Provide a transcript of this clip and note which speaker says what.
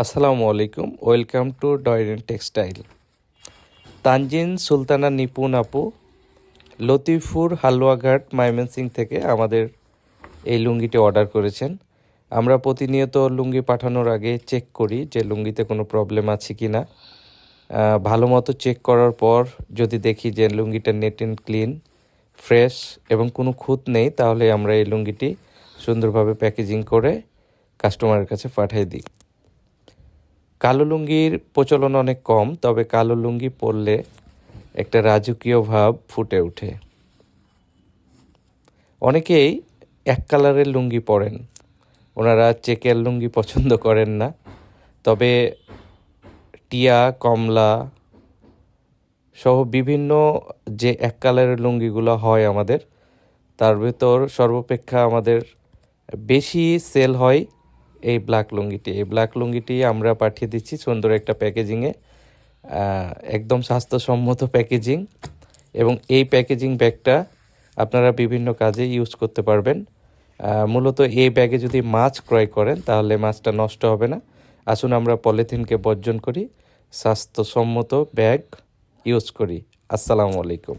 Speaker 1: আসসালামু আলাইকুম, welcome to ডয়রেন টেক্সটাইল। তানজিন, সুলতানা নিপুন আপু লতিফুর, হালুয়াঘাট ময়মনসিং থেকে আমাদের এই লুঙ্গিটি অর্ডার করেছেন। আমরা প্রতিনিয়ত লুঙ্গি পাঠানোর আগে চেক করি যে লুঙ্গিতে কোনো প্রবলেম আছে কি না ভালো মতো চেক করার পর যদি দেখি যে লুঙ্গিটা নেট অ্যান্ড ক্লিন, ফ্রেশ এবং কোনো খুঁত নেই, তাহলে আমরা এই লুঙ্গিটি সুন্দরভাবে প্যাকেজিং করে কাস্টমারের কাছে পাঠিয়ে দিই। কালো লুঙ্গির প্রচলন অনেক কম, তবে কালো লুঙ্গি পরলে একটা রাজকীয় ভাব ফুটে ওঠে। অনেকেই এক কালারের লুঙ্গি পরেন। ওনারা চেকের লুঙ্গি পছন্দ করেন না। তবে টিয়া, কমলা সহ বিভিন্ন যে এক কালারের লুঙ্গিগুলো হয় আমাদের, তার ভেতর সর্বাপেক্ষা আমাদের বেশি সেল হয় এই ব্ল্যাক লুঙ্গিটি। এই ব্ল্যাক লুঙ্গিটি আমরা পাঠিয়ে দিচ্ছি সুন্দর একটা প্যাকেজিংয়ে একদম স্বাস্থ্যসম্মত প্যাকেজিং এবং এই প্যাকেজিং ব্যাগটা আপনারা বিভিন্ন কাজে ইউজ করতে পারবেন। মূলত এই ব্যাগে যদি মাছ ক্রয় করেন, তাহলে মাছটা নষ্ট হবে না। আসুন আমরা পলিথিনকে বর্জন করি। স্বাস্থ্যসম্মত ব্যাগ ইউজ করি। আসসালামু আলাইকুম।